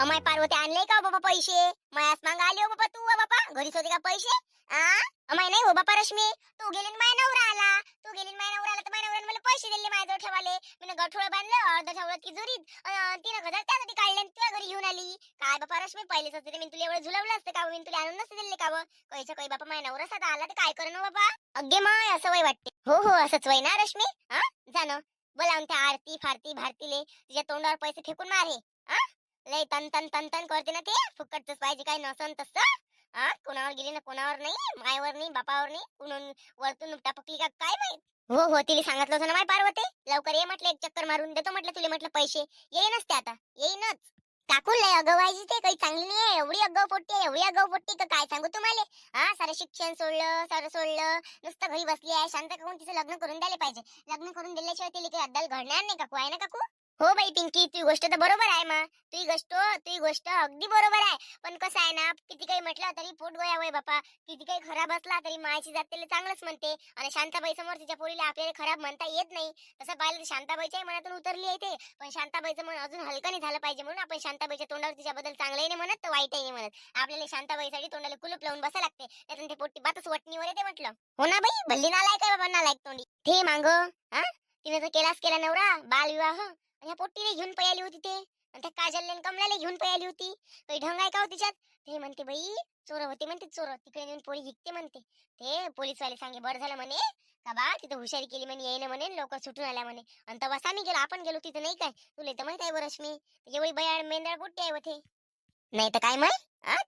अमाय पार्वती आणले का हो बाबा पैसे? मायास मांग आले हो बाबा तू हो बाबा. घरीच होते का पैसे? आ? अमाय नाही हो बापा रश्मी. तू गेली माय नवरा आला. तू गेली माय नवरा आला तर माय नवऱ्याने मला पैसे दिले माझ्याजवळ ठेवाले मी गठोळ बांधलं अर्धा ठेवलं तिजोरीत तीन एक हजार त्यासाठी काढले तुझ्या घरी घेऊन आली. काय बाबा रश्मी पहिलेच असते मी तुला एवढं झुलवलं असतं का हो? मी तुला आणून नसते दिले का कैच्या काही बापा माय नवरा साधा आला तर काय करणं बाबा? अगे माय असं वय वाटते. हो हो असंच वय ना रश्मी? हा जाणं बोलावून त्या आरती फारती भारतीले. तुझ्या तोंडावर पैसे फेकून मारे. हा लय तन तन तन तन करते ना ते. फुकटच पाहिजे काय नसन तस. हा कोणावर गेली ना कोणावर नाही. मायावर नाही बापावर नाही. कुणून वरतून टपकली का काय माहीत? हो हो तिला सांगितलं होतं ना माय पार्वती. लवकर ये म्हटलं एक चक्कर मारून देतो म्हटलं तुला म्हटलं पैसे. येईनच ते आता. येईनच. टाकून लय अगं व्हायची ते काही चांगली नाही एवढी अगं पोट्टी आहे, एवढी अगं पोट्टी. का काय सांगू तुम्हाला? हा सारं शिक्षण सोडलं सारं सोडलं. नुसतं घरी बसली आहे. शांत करून तिचं लग्न करून द्यायला पाहिजे. लग्न करून दिल्याशिवाय तिला काही अद्दल घडणार नाही. काकू आहे ना काकू? हो बाई पिंकी तुझी गोष्ट तर बरोबर आहे मग. तुझी गोष्ट तुझी गोष्ट अगदी बरोबर आहे. पण कसं आहे ना किती काही म्हटलं तरी पोट गोया वय बापा. किती काही खराब असला तरी मायाची जात त्याला चांगलंच म्हणते. आणि शांताबाई समोर तिच्या पोरीला आपल्याला खराब म्हणता येत नाही. तसं पाहिलं तर शांताबाईच्याही मनातून उतरली आहे ते. पण शांताबाईचं मन अजून हलकं नाही झालं पाहिजे म्हणून आपण शांताबाईच्या तोंडावर तिच्याबद्दल चांगलंही नाही म्हणत तर वाईटही नाही म्हणत. आपल्याला शांताबाईसाठी तोंडाला कुलूप लावून बसा लागते. त्यातून ते पोटी बातच वटणीवर येते म्हटलं. हो ना बाई? भल्ली नालायक आहे बाबा नालायक तोंडी. ते मांग हा? तिने तर केलाच केला नवरा बालविवाह. आणि ह्या पोट्टीने घेऊन पयाली होती ते. आणि त्या काजलने आणि घेऊन पयाली होती. काही ढंग आहे का हो तिच्यात? ते म्हणते बाई चोर होते म्हणते चोर. तिकडे नेऊन पोळी विकते म्हणते. ते पोलीसवाले सांगे बरं झालं म्हणे. का बा तिथं हुशारी केली म्हणे येईन म्हणे लोक सुटून आल्या म्हणे. आणि तेव्हा आम्ही गेलो आपण गेलो तिथं नाही काय? तुला तर माहीत आहे बरं रश्मी एवढी बयाळ मेंदळ पोट्टी आहे ते नाही तर काय मग?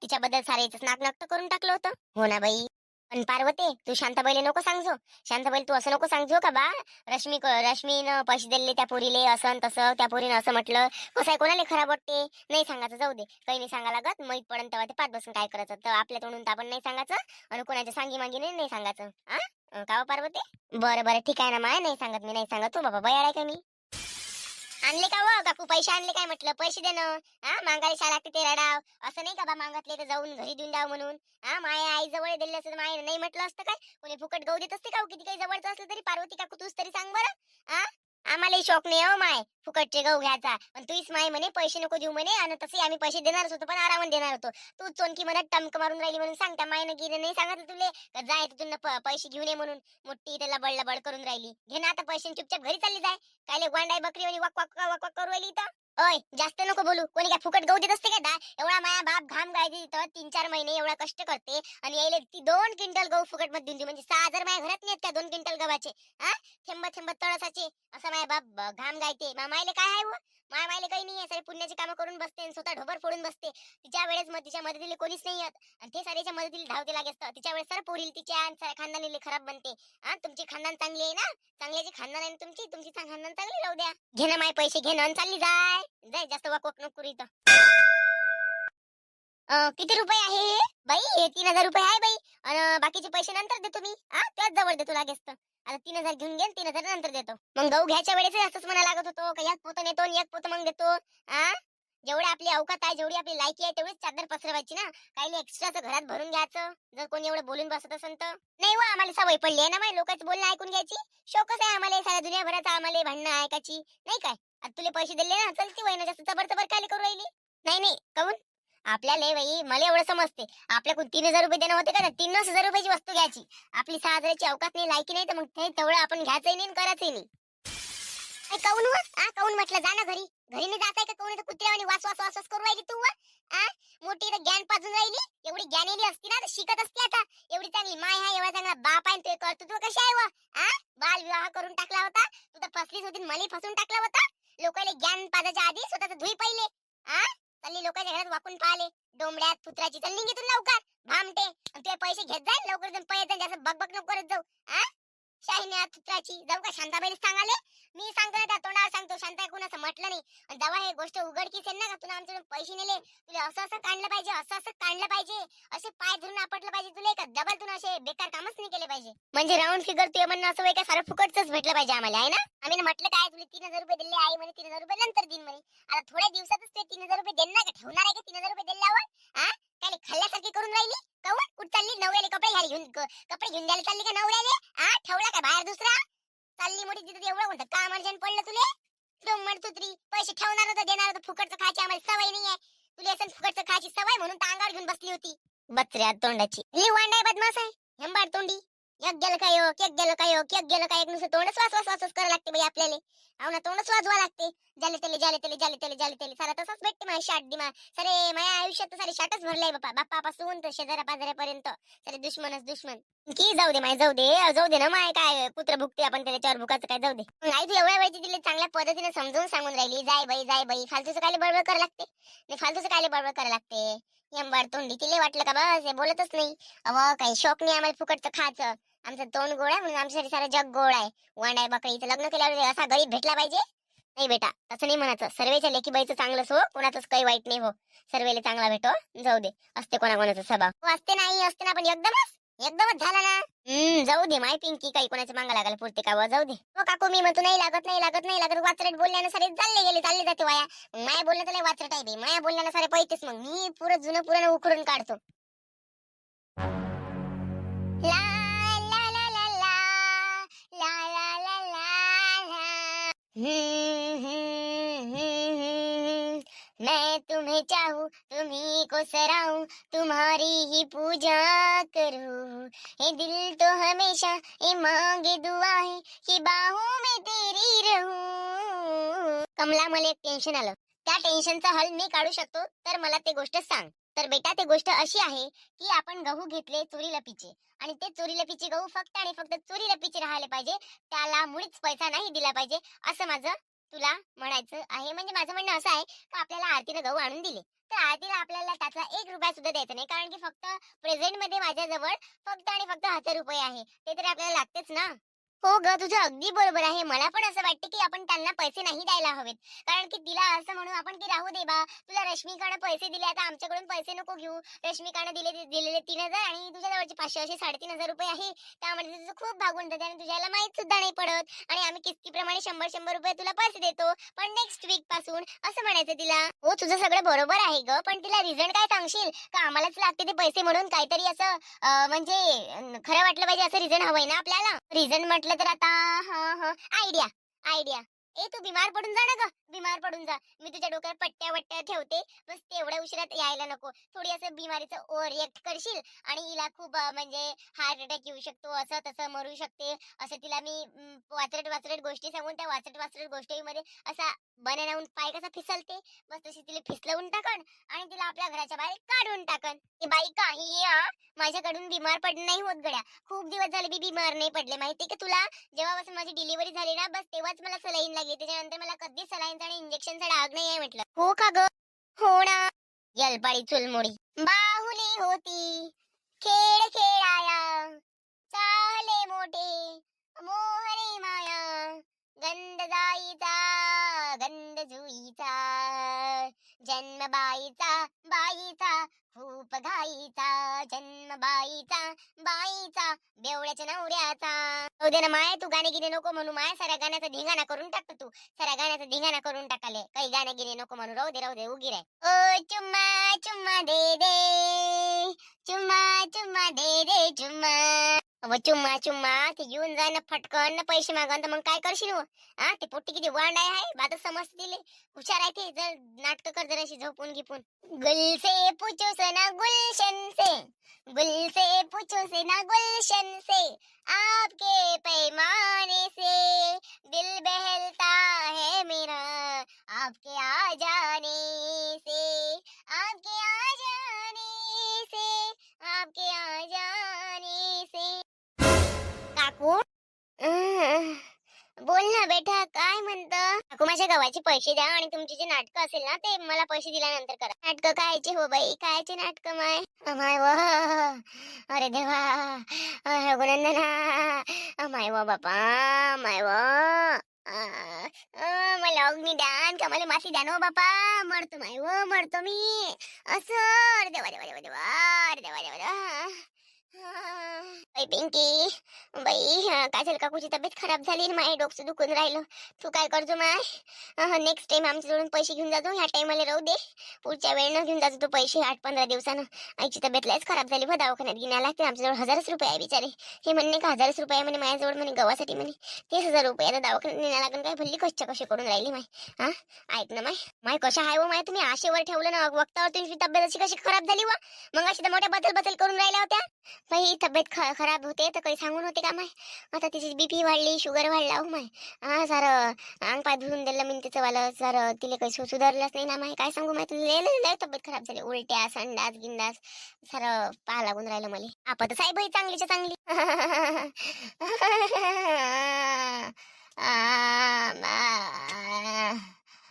तिच्याबद्दल सारे नाक नाकट करून टाकलं होतं. हो ना बाई. पण पार्वती तू शांताबाईला नको सांगजो. शांताबाई तू असं नको सांगजो का बा रश्मी रश्मीनं पैसे दिले त्या पोरीले असं तसं त्या पोरीनं असं म्हटलं. कसं आहे कोणाला खराब वाटते? नाही सांगायचं जाऊ दे. काही नाही सांगा लागत. मग पडन तेव्हा ते पाच बसून काय करायचं? तर आपल्या तोंडून तर आपण नाही सांगायचं. आणि कोणाच्या सांगी मागीने नाही सांगायचं. हा का हो पार्वती? बरं बरं. ठीक आहे ना माय. नाही सांगत मी नाही सांगत. तू बाबा बयाळ आहे का मी? आणले का व काकू पैसे आणले काय म्हटलं? पैसे देणं हा मागायला शाळा तिथे ते रडाव. असं नाही का बा मागतले तर जाऊन घरी देऊन द्याव म्हणून? हा माया आई जवळ दिले असतं माय नाही म्हटलं असतं काय? कोणी फुकट गहू देत असते का हो? किती काही जवळचं असलं तरी? पार्वती काकू तूच तरी सांग बरं. हा? आम्हालाही शौक नाही हो माय. फुकटचे गहू घ्यायचा. पण तूच माय म्हणे पैसे नको देऊ म्हणे आणि तसे आम्ही पैसे देणारच होतो पण आरामात देणार होतो. तू चोनकी म्हणत टमक मारून राहिली म्हणून सांगता मायनं गिरे नाही सांगितलं तुले. का जाय तिथून तुला पैसे घेऊन ये म्हणून. मोठी त्याला लबड करून राहिली. घे ना आता पैसे चुपचाप घरी चालली जाय. कायले गोंडाई बकरी वाली वाक वाक वाक वाक करू राहिली इथं. ओय जास्त नको बोलू. कोणी काय फुकट गहू देत असते का दा एवढा माया बाप घाम गायते तिथं तीन चार महिने एवढा कष्ट करते आणि यायला ती दोन क्विंटल गहू फुकटमध्ये दिली म्हणजे सहा हजार माझ्या घरात नाही त्या का दोन क्विंटल गव्हाचे? हा थेंब थेंब तळसाचे. असं माया बाप घाम गायते. मामायले काय आहे माय मायले काही नाही आहे सारे पुण्याची कामं करून बसते आणि स्वतः ढोबर फोडून बसते. तिच्या वेळेस मग तिच्या मदतीला कोणीच नाही येत आणि ते सारेच्या मदतीला धावते लागे असतं. तिच्या वेळेस सर पोरील तिच्या आणि साऱ्या खानदानीले खराब बनते. हा तुमची खानदान चांगली आहे ना? चांगल्याची खानदान आहे तुमची? तुमची खानदान चांगली राहू द्या. घे ना माय पैसे घे ना आणि चालली जाय. जाय जास्त वाक नको करू इथं. किती रुपये आहे हे? बाई हे तीन हजार रुपये आहे बाई. आणि बाकीचे पैसे नंतर देतो मी. हा त्याच जवळ देतो लागेच तर आता तीन हजार घेऊन गेल तीन हजार नंतर देतो. मग गहू घ्यायच्या वेळेस असंच म्हणा लागत होतो का एक पोतं नेतो आणि एक पोतं मग देतो. हा जेवढी आपली अवकात आहे जेवढी आपली लायकी आहे तेवढीच चादर पसरवायची ना. काही एक्स्ट्राचं घरात भरून घ्यायचं. जर कोणी एवढं बोलून बसत असेल तर. नाही वा आम्हाला सवय पडली आहे ना माझ्या लोकांचं बोलणं ऐकून घ्यायची. शोकच आहे आम्हाला साऱ्या दुनियाभराचं आम्हाला भांडणं ऐकायची. नाही काय? आता तुला पैसे दिले ना चलती वय ना जास्त जबर जबर काय करू राहिली. नाही नाही काऊन? आपल्याला बाई मला एवढं समजते. आपल्याकडून तीन हजार रुपये देणं होते का? तीनच हजार रुपयाची वस्तू घ्यायची. आपली सहा हजाराची अवकाश नाही लायकी नाही तर मग ते तेवढं आपण घ्यायचंही नाही करायचंही नाही. काऊन व? काऊन म्हटलं? जा ना घरी. घरी नाही जाताय का कोणी कुत्र्यावानी वास वास वास करू राहिली तू आ? मोठी तर ज्ञान पाजून राहिली? एवढी ज्ञानेली असती ना शिकत असती आता. एवढी चांगली माय हा एवढा चांगला बाप आहे आणि ते कर्तृत्व कशी आहे व? आ? बाल विवाह करून टाकला होता. तू तर फसलीच होती मला फसून टाकला होता. लोकांना ज्ञान पाजाच्या आधी स्वतःच धुई पहिले. आ? चालली लोकांच्या घरात वाकून पाहिले. डोंबड्यात पुत्राची चल निघितून लवकर. भामटे. आणि तुझे पैसे घेत जाईल लवकर जाऊन पळत जास्त बक नको करत जाऊ. आ? शाहिन्या पुत्राची जाऊ का शांताबाई सांगाले? मी सांगतो त्या तोंडावर सांगतो शांता कोणाचं म्हटलं नाही. आणि जेव्हा हे गोष्ट उघडकीस आहे ना का? तुला आमच्याकडून पैसे नेले. तुला असं असं काढलं पाहिजे असं असं काढलं पाहिजे. असे पाय धरून आपटलं पाहिजे तुला का? डबल तुला असे बेकार कामच नाही केले पाहिजे म्हणजे राऊंड फिगर तुझ्या म्हणणं असं होय सारं फुकटच भेटलं पाहिजे आम्हाला आहे ना? आम्ही म्हटलं काय तुला तीन हजार रुपये दिले आई म्हणे तीन हजार रुपये नंतर दिन म्हणे. आता थोड्या दिवसातच ते तीन हजार रुपये देणार का? ठेवणार आहे का तीन हजार रुपये दिल्यावर? हा काय खाल्ल्यासारखी करून राहिली? कवर? कुठ चालली? नवऱ्याले कपडे घ्यायला घेऊन कपडे घेऊन द्यायला चालली का नवऱ्याले? हा ठेवला का बाहेर दुसरा? चालली मोठी तिथे एवढं कोणतं काम अर्जंट पडलं तुले? तुम म्हणतो तरी. पैसे ठेवणार होता देणार होता. फुकटचं खायची आम्हाला सवय नाही आहे तुला असं फुकटचं खायची सवय म्हणून तांगावर घेऊन बसली होती. बत्र्या तोंडाची. ही वांडाय बदमाश आहे. हेंबाड तोंडी. एक गेलं काय हो? केक गेलं काय हो? केक गेलं काय? एक नुसतं तोंड स्वास वास वास करायला लागते बाई आपल्याला. अहो ना तोंड वाजवा लागते. जाले तेले जाले तेले जाले तेले जाले तेले सारा तसाच भेटते माझ्या शाट दिमा सरे माझ्या आयुष्यात तर सारे शाटच भरलाय बापा. बाप्पापासून तर शेजारा पाजाऱ्यापर्यंत. सरे दुश्मनच दुश्मन. की जाऊ दे माय जाऊ दे. जाऊ दे ना माय काय पुत्र भुकते आपण त्याच्यावर भुकाचं काय? जाऊ दे. आई तू एवढ्या वेळची दिली चांगल्या पद्धतीने समजून सांगून राहिली जाय बाई जाय बाई. फालतूचं काय बडबड करायला लागते? नाही फालतूचं काय बडबड करायला लागते? यंबाड तोंडी. तिला वाटलं का बस? हे बोलतच नाही. अव काही शौक नाही आम्हाला फुकटचं खायचं. आमचं तोंड गोड आहे म्हणून आमच्यासाठी सारं जग गोड आहे. वंड आहे बकरीचं लग्न केल्यावर असा गरीब भेटला पाहिजे. नाही बेटा तसं नाही म्हणायचं. सर्वेच्या लेखीबाईचं चांगलंच हो कोणाचंच काही वाईट नाही हो. सर्वेला चांगला भेटो जाऊ दे. असते कोणाकोणाचा स्वभाव. हो, असते नाही असते ना पण एकदमच एकदमच झाला ना. हम्म जाऊ दे माय पिंकी काही कोणाच्या मागा लागायला पुरते का जाऊ दे. हो काकू मी म्हणतो नाही लागत नाही लागत नाही लागत. वाचरेट बोलल्यानं सारे चालले गेले चालले जाते वाया. माया बोलणं वाचरट आहे माया बोलण्यानं सारे पैतेच मग. मी पुरं जुनं पुरण उकरून काढतो. मैं तुम्हें चाहूं तुम्ही को सराऊं तुम्हारी ही पूजा करूं. ये दिल तो हमेशा ये मांगे दुआ है कि बाहों में तेरी रहूं. कमला मला एक टेन्शन आलं. त्या टेन्शनचा हल मी काढू शकतो तर मला ते गोष्ट सांग. तर बेटा ते गोष्ट अशी आहे की आपण गहू घेतले चोरी लपीचे आणि ते चोरी लपीचे गहू फक्त आणि फक्त चोरी लपीचे राहिले पाहिजे. त्याला मुळीच पैसा नाही दिला पाहिजे असं माझं तुला म्हणायचं आहे. म्हणजे माझं म्हणणं असं आहे की आपल्याला आरतीनं गहू आणून दिले. तर आरतीला आपल्याला त्याचा एक रुपया सुद्धा द्यायचा नाही. कारण की फक्त प्रेझेंटमध्ये माझ्याजवळ फक्त आणि फक्त हजार रुपये आहे. ते तरी आपल्याला लागतेच ना. हो ग तुझं अगदी बरोबर आहे. मला पण असं वाटतं की आपण त्यांना पैसे नाही द्यायला हवेत. कारण की तिला असं म्हणू आपण की राहू दे बा. तुला रश्मिकानं पैसे दिले आता आमच्याकडून पैसे नको घेऊ. रश्मिकानं दिले दिलेले तीन हजार आणि तुझ्या जवळचे पाचशे असे साडेतीन हजार रुपये आहे. त्यामध्ये तुझं खूप भागून जाते आणि तुझ्याला माहीत सुद्धा नाही पडत. आणि आम्ही किस्तीप्रमाणे शंभर शंभर रुपये तुला पैसे देतो. पण नेक्स्ट वीकपासून असं म्हणायचं तिला. हो तुझं सगळं बरोबर आहे ग पण तिला रिझन काय सांगशील? का आम्हालाच लागते ते पैसे म्हणून काहीतरी असं म्हणजे खरं वाटलं पाहिजे असं रिझन हवंय ना आपल्याला? रिझन म्हटलं तर आता हा हा. आयडिया आयडिया ए तू बिमार पडून जा ना ग. बिमार पडून जा. मी तुझ्या डोक्यात पट्ट्या वट्ट्या ठेवते. बस तेवढ्या उशिरात यायला नको. थोडी असं बिमारीचं ओव्हर रिएक्ट करशील आणि हिला खूप म्हणजे हार्ट अटॅक येऊ शकतो असं तसं मरू शकते. असं तिला मी वाचरट वाचरट गोष्टी सांगून त्या वाचरट वाचरट गोष्टीमध्ये असा बनवून पाय कसा फिसलते. बस तशी तिला फिसलवून टाकन आणि तिला आपल्या घराच्या बाहेर काढून टाकन. ती बाई काही माझ्याकडून बिमार पड नाही होत गड्या. खूप दिवस झाले मी बिमार नाही पडले. माहिती का तुला? जेव्हापासून माझी डिलिव्हरी झाली ना बस तेव्हाच मला सलाईन लागली त्याच्यानंतर मला कधीच सलाईनचा आणि इंजेक्शनचा डाग नाही आहे म्हटलं. हो का ग? हो ना. यलपाळी चुलमुडी. बाहुली होती. खेळ खेळाया. चाले मोठे. मोहनी माया. गंध जाईचा गंध जुईचा जन्म बाईचा बाईचा खूप घाईचा जन्म बाईचा बाईचा बेवड्याच्या नवऱ्याचा. हो दे ना माय तू गाणे गिने नको म्हणू माय साऱ्या गाण्याचा धिंगाणा करून टाकतो तू. साऱ्या गाण्याचा धिंगाणा करून टाकाले. काही गाणे गिने नको म्हणू. राहू दे राहू दे उगी राय. ओ चुम्मा चुम्मा दे दे. चुम्मा चुम्मा दे दे चुम्मा. अव चुम्मा चुम्मा, ते येऊन जाय ना, फटकन ना, पैसे मागन तर मग काय करशील हो हा ते पोट्टी किती वांड आहे, हाय बात समज दिले. हुशार आहे ते, जर नाटक कर जराशी झोपून गिपून. गुल से पूछो से ना, गुलशन से. गुल से पूछो से ना, गुलशन से. आपके पैमाने से दिल बहलता है मेरा. आपके आ जाने से, आपके आ जाने से, आपके आ जाने काकू बोल ना बेटा काय म्हणत? काकू माझ्या गावाचे पैसे द्या आणि तुमचे जे नाटक असेल ना ते मला पैसे दिल्यानंतर करा. नाटक कायचे हो बाई? कायचे नाटक माय? माय व. अरे देवा. अरे माय व बापा. माय व. अ, मला अग्नी द्यान का मला माती द्या हो बापा. मरतो माय व मरतो मी. असं. अरे देवा देवा देवा देवा. अरे देवा देवा देवा. पिंकी बाई हा, काजल काकूची तब्येत खराब झाली माय डोकं दुखून राहिलं. तू काय करतो माय? नेक्स्ट टाइम आमच्याजवळून पैसे घेऊन जातो. ह्या टाइमला राहू दे. पुढच्या वेळेनं घेऊन जातो तू पैसे आठ पंधरा दिवसानं. आईची तब्येत लयच खराब झाली बा दवाखान्यात घेण्याला. लागते आमच्याजवळ हजारच रुपये आहे बिचारे. हे म्हणणे का हजारच रुपये आहे? म्हणे माझ्याजवळ म्हणे गव्हासाठी म्हणे तीस हजार रुपये. आता दवाखान्यात नेण्या लागून काय भल्ली कशा कशी करून राहिली माय? हा ऐक ना माय. माय कशा आहे व माय? तुम्ही आशेवर ठेवलं ना वक्तावर तुमची तब्येत अशी कशी खराब झाली वा? मग अशी तर मोठ्या बदल बदल करून राहिल्या होत्या. बाई तब्येत ख- खराब होते तर काही सांगून होते का माय? आता तिची बीपी वाढली शुगर वाढला हो माय. हा सारं अंग पाय धुवून दिलं मी तिचं वाला सारं तिला काही सु- सुधारलंच नाही ना माय. काय सांगू माय तुला लय लय तब्येत खराब झाली. उलट्या संडास गिंडास सारं पाहा लागून राहिलं मला. आपण तर साहेब चांगलीच्या चांगली. आ,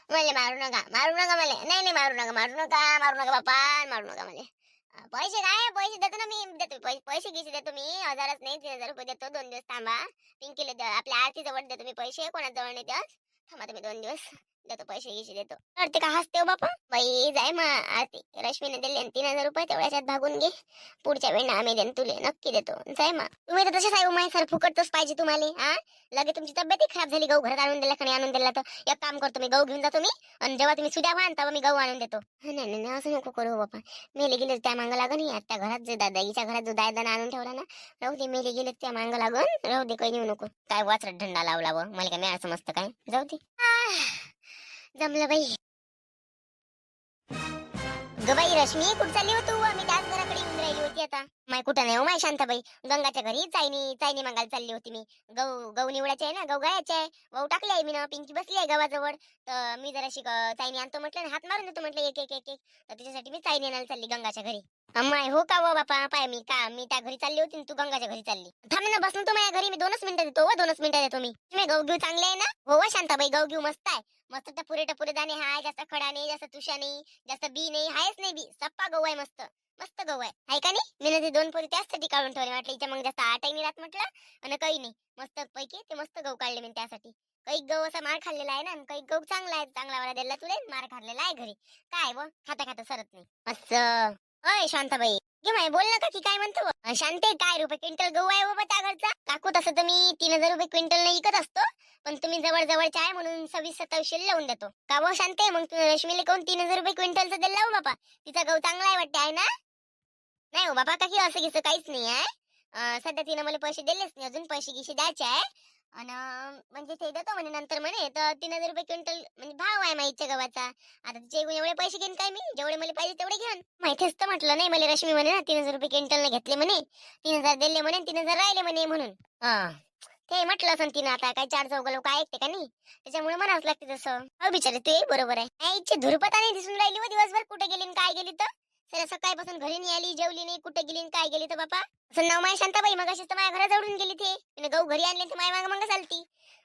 मला मारू नका. मारू नका मला. नाही नाही मारू नका मारू नका. मारू नका बापा. मारू नका मला. पैसे काय? पैसे देतो ना मी. देतो. पैसे पैसे किती देतो मी. हजारच नाही तीन हजार रुपये देतो. दोन दिवस थांबा. पिंकीला द- आपल्या आरती जवळ देतो मी पैसे. कोणाजवळ नाही देत. थांबा तुम्ही दोन दिवस. देतो पैसे गिशी देतो. तर ते का हसते हो बापा? बाई जाय मग. आरती रश्मीने दिले तीन हजार रुपये तेवढ्याच्यात भागून घे. पुढच्या वेळेला आम्ही देन तुले नक्की देतो. जाय मग. तुम्ही तर तसेच आहे हो, माय सर फुकटच पाहिजे तुम्हाला हा? लगे तुमची तब्येतही खराब झाली गहू घरात आणून दिला खाणे आणून दिला तर? एक काम करतो मी गहू घेऊन जातो मी आणि जेव्हा तुम्ही सुद्या व्हाल तेव्हा मी गहू आणून देतो. नाही नाही नाही, असं नको करू हो बापा. मेले गेले त्या मागं लागून आता घरात जे दादाईच्या घरात जो दायदाना आणून ठेवला ना राहू दे मेले गेले त्या मागं लागून राहू दे काही नेऊ नको. काय वाचरत धंदा लावला व मला काय मिळालं समजतं काय? जाऊ दे. जमलं बाई. ग बाई रश्मी कुठं चालली हो तू? आम्ही त्याच घराकडे येऊन राहिली होती आता. माय कुठं नाही हो माय शांताबाई गंगाच्या घरी चायनी चायनी मागायला चालली होती मी. गहू गहू निवडायचे आहे ना गहू गायचे आहे. गहू टाकले आहे मी ना पिंकी बसली आहे गव्हाजवळ. तर मी जरा शिक चायनी आणतो म्हटलं हात मारून देतो म्हटलं एक एक एक एक. तर त्याच्यासाठी मी चायनी आणायला चालली गंगाच्या घरी. अम्मा हो का व बापा? पाय मी का? मी त्या घरी चालली होती तू गंगाच्या घरी चालली. थांब ना बस ना तू माझ्या घरी मी दोनच मिनिटं देतो व दोनच मिनिटं देतो मी. तुम्ही गहू घेऊ चांगले आहे ना? हो व शांताबाई गहू घेऊ मस्त आहे. मस्त टपुरे टपुरे दाणे हाय जास्त खडा नाही जास्त तुषा नाही जास्त बी नाही हायच नाही बी. सप्पा गहू आहे मस्त. मस्त गहू आहे. हाय का नाही? मी ना ते दोन पोरी त्याचसाठी काढून ठेवले. म्हटलं इथे मग जास्त आटाही नाही राहत म्हटलं आणि काही नाही. मस्त पैकी ते मस्त गहू काढले मी त्यासाठी. काही गहू असा मार खाल्लेला आहे ना आणि काही गहू चांगला आहे चांगला वाला दिला तुला मार खाल्लेला आहे घरी. काय व? खाता खाता सरत नाही. असं. अय शांताबाई. घे माय बोल ना का की काय म्हणतो? शांते काय रुपये क्विंटल गहू आहे बाबा त्या घरचा काकू तसं तर मी तीन हजार रुपये क्विंटल नाही विकत असतो पण तुम्ही जवळ जवळचे आहे म्हणून सव्वीस सत्तावीसशे लावून देतो. का भाऊ शांते मग तू रश्मीला कहून तीन हजार रुपये क्विंटलचा दिला लावू बापा? तिचा गहू चांगला आहे वाटते आहे ना? नाही हो बाबा काकी असं गिसं काहीच नाही आहे. सध्या तिनं मला पैसे दिलेच नाही अजून पैसे गिसे द्यायचे आहे. आणि म्हणजे ते देतो म्हणे नंतर म्हणे तर तीन हजार रुपये क्विंटल म्हणजे भाव आहे माहितीच्या गव्हाचा. आता तिचे एकूण एवढे पैसे घेईन काय मी? जेवढे मला पाहिजे तेवढे घेऊन माहितीच तर म्हटलं नाही मला रश्मी म्हणे ना तीन हजार रुपये क्विंटल घेतले म्हणे. तीन हजार दिले म्हणे तीन हजार राहिले म्हणे म्हणून. ते म्हटलं असं तिनं आता काय चार चौघ लोक ऐकते का नाही? त्याच्यामुळे म्हणावंच लागते तसं. हो बिचारे तू बरोबर आहे. आई धुरपता नाही दिसून राहिली व दिवसभर. कुठे गेली काय गेली तर? सर सकाळपासून घरी नाही आली जेवली नाही कुठे गेली काय गेली तर बापा? असं नाव माय शांताबाई मग अशीच तर माझ्या घरात जवळून गेली ते. मी गहू घरी आणले तर माय मागं मग चालती.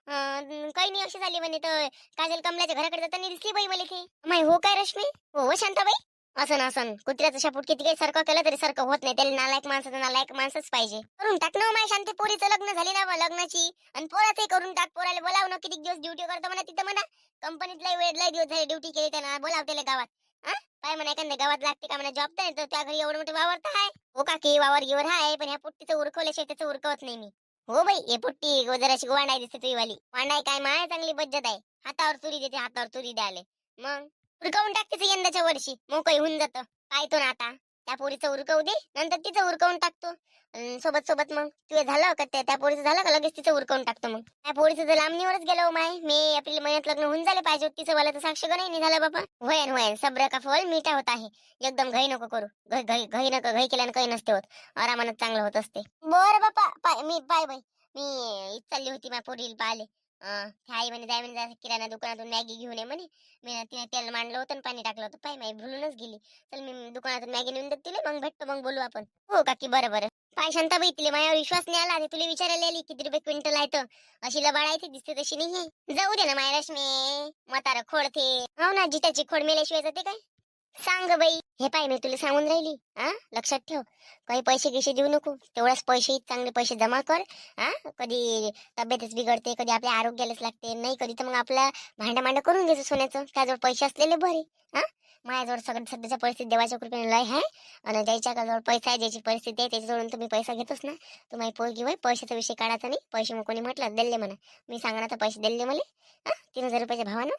काही नाही अशी झाली म्हणे तर काजल कमलाच्या घराकडे जाताना दिसली बाई मला ते. माय हो काय रश्मी? हो हो शांताबाई. असं ना असं कुत्र्याचं शापूट किती काही सारखं केलं तरी सारखं होत नाही. त्याला नालायक माणसाचं नालायक माणसंच पाहिजे. करून टाक ना हो माय शांती. पोरीचं लग्न झाली ना लग्नाची. आणि पोराचंही करून टाक. पोराला बोलाव ना किती दिवस ड्युटी करतो म्हणा तिथं म्हणा. कंपनीत लय वेळ लय दिवस झाले ड्युटी केली त्यांना. बोलाव त्याला गावात. काय म्हणा एखाद्या गावात लागते का म्हणा जॉब तर तर त्या घरी एवढं मोठे वावर तर आहे हो काकी वावर गिवर आहे पण ह्या पुट्टीचं उरकवल्याशिवाय त्याचं उरकवत नाही मी. हो बाई हे पुट्टी जराशी वांडाय दिसते तुझी वाली वांडाय काय माय चांगली बज्जत आहे. हातावर तुरी देते हातावर तुरी द्याले मग? उरकवून टाकतेच यंदाच्या वर्षी. मोकळी होऊन जातं. काय तो ना आता. त्या पोरीचं उरकवू दे नंतर तिचं उरकवून टाकतो. अन सोबत सोबत मग. तुझं झालं का त्या त्या पोरीचं झालं का? लगेच तिचं उरकवून टाकतो मग. त्या पोरीचं तर लांबणीवरच गेलो हो माय मे एप्रिल महिन्यात लग्न होऊन झाले पाहिजे होतं. तिचं वाला तर साक्ष नाही झालं बाबा. होयन होयन. सब्र का फल मिठा होत आहे. एकदम घाई नको करू. घाई घाई घाई नको घाई केल्यानं काही नसते होत. आरामानं चांगलं होत असते. बर बापा पाय मी पाय बाई. मी इथं चालली होती माझ्या पोरीला पाहिले अं, म्हणे जाय म्हणे जायचं किराणा दुकानातून मॅगी घेऊन ये म्हणे. मी तिने तेल मांडलं होतं आणि पाणी टाकलं होतं. पाय माई भुलूनच गेली. चल मी दुकानातून मॅगी नेऊन देत तिला मग भेटतो मग बोलू आपण. हो काकी बरं बरं. पाय शांताबाई तिला माझ्यावर विश्वास नाही आला ते तुला विचारायला आली किती रुपये क्विंटल आहे तर. अशी लबाळ आहे ती दिसते तशी नाही जाऊ दे ना माय रश्मी. म्हातारा खोडते हो ना जिताची खोड मेल्याशिवाय जाते काय? सांग बाई. हे पाय मी तुला सांगून राहिली. हा? लक्षात ठेव. काही पैसे गिसे देऊ नको. तेवढाच पैसे चांगले पैसे जमा कर. हा? कधी तब्येतच बिघडते कधी आपल्या आरोग्यालाच लागते. नाही कधी तर मग आपला भांडा मांडा करून घ्यायचं सोन्याचं. त्याजवळ पैसे असलेले बरे हा? माझ्याजवळ सगळं सध्याच्या परिस्थिती देवाच्या कृपेने लय आहे. आणि ज्याच्या जवळ पैसा आहे ज्याची परिस्थिती आहे त्याच्याजवळून तुम्ही पैसा घेतोच ना. तुम्ही पोरगी होय. पैशाचा विषय काढायचा नाही. पैसे मग कोणी म्हटलं दिले म्हणा. मी सांगणार तर पैसे दिले मला. हा? तीन हजार रुपयाच्या भावानं.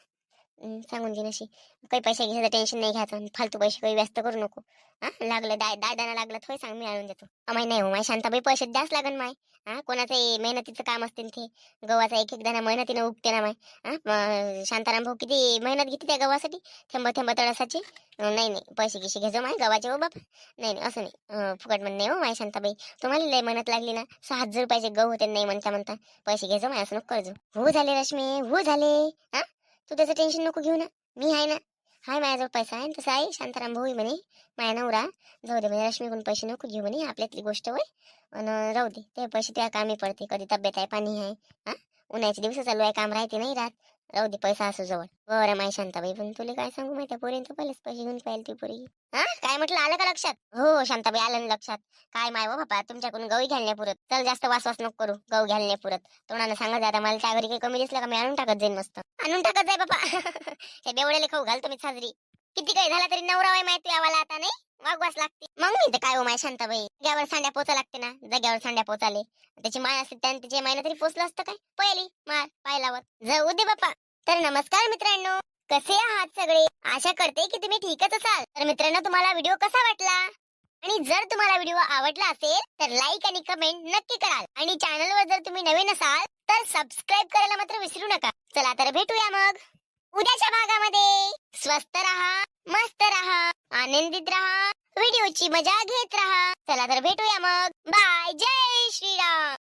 सांगून देईन अशी काही पैसे घ्यायचं टेन्शन नाही घ्यायचं. फालतू पैसे काही व्यस्त करू नको. हा लागलं दाय दादाना लागलं थोय सांग मी आणून देतो माय नाही हो माय शांताबाई पैसे द्यास लागन माय. हा कोणाचं मेहनतीचं काम असते ते. गव्हाचा एक एक दाना मेहनतीनं उगते ना माय. हा शांताराम भाऊ किती मेहनत घेते त्या गव्हासाठी? थेंब थेंब तळसाची नाही नाही. पैसे गिसे घेजो माय गव्हाचे हो बाप. नाही नाही असं नाही. फुकट म्हण नाही हो माय शांताबाई. तुम्हाला लय मेहनत लागली ना. सहा हजार रुपयाचे गहू होते नाही म्हणता म्हणता. पैसे घेजो माय असं नको करजो हो झाले रश्मी हो झाले. हा? तू त्याचं टेन्शन नको घेऊ ना. मी आहे ना. हाय माझ्याजवळ पैसा आहे तसं आहे. शांताराम भाऊ म्हणे. माया नवरा. जाऊ दे म्हणे रश्मीकडून पैसे नको घेऊ म्हणे. आपल्यातली गोष्ट होय. आणि राहू दे. ते पैसे त्या कामी पडते. कधी तब्येत आहे पाणी आहे. हा? उन्हाळ्याचे दिवस चालू आहे. काम राहते नाही राहत. राहू दे पैसा असू जवळ. बरं माय शांताबाई पण तुला काय सांगू माहिती पोरींचं पहिलेच पैसे घेऊन पाहिजे ती पोरी हा? काय म्हटलं? आलं का लक्षात? हो शांताबाई आलं ना लक्षात. काय माय हो बापा तुमच्याकडून गहू घ्यायला पुरत चल जास्त वास वास नको करू गहू घ्यायला पुरत तोंडानं सांगा जाता मला त्या घरी काही कमी दिसलं का? मी आणून टाकत जाईन मस्त. आणून टाकत जाय बापा. हे बेवड्याला खाऊ घाल तुम्ही साजरी. किती काही झाला तरी नवरा वय माहिती आम्हाला आता नाही? वागवास लागते. मग मी तर काय हो माय शांताबाई जाग्यावर सांड्या पोचा लागते ना जग्यावर सांड्या पोचाले. त्याची माय असते त्याने त्याची मायना तरी पोचलं असतं काय? पहिली मार पायलावर. जाऊ दे बापा तर नमस्कार मित्रांनो. कसे आहात सगळे? आशा करते की तुम्ही ठीकच असाल. तर मित्रांनो तुम्हाला व्हिडिओ कसा वाटला? आणि जर तुम्हाला व्हिडिओ आवडला असेल तर लाईक आणि कमेंट नक्की कराल. आणि चॅनलवर जर तुम्ही नवीन असाल तर सबस्क्राईब करायला मात्र विसरू नका. चला तर भेटूया मग. उद्याच्या भागामध्ये. स्वस्त रहा मस्त रहा आनंदित रहा व्हिडिओची मजा घेत रहा. चला तर भेटूया मग. बाय जय श्रीराम.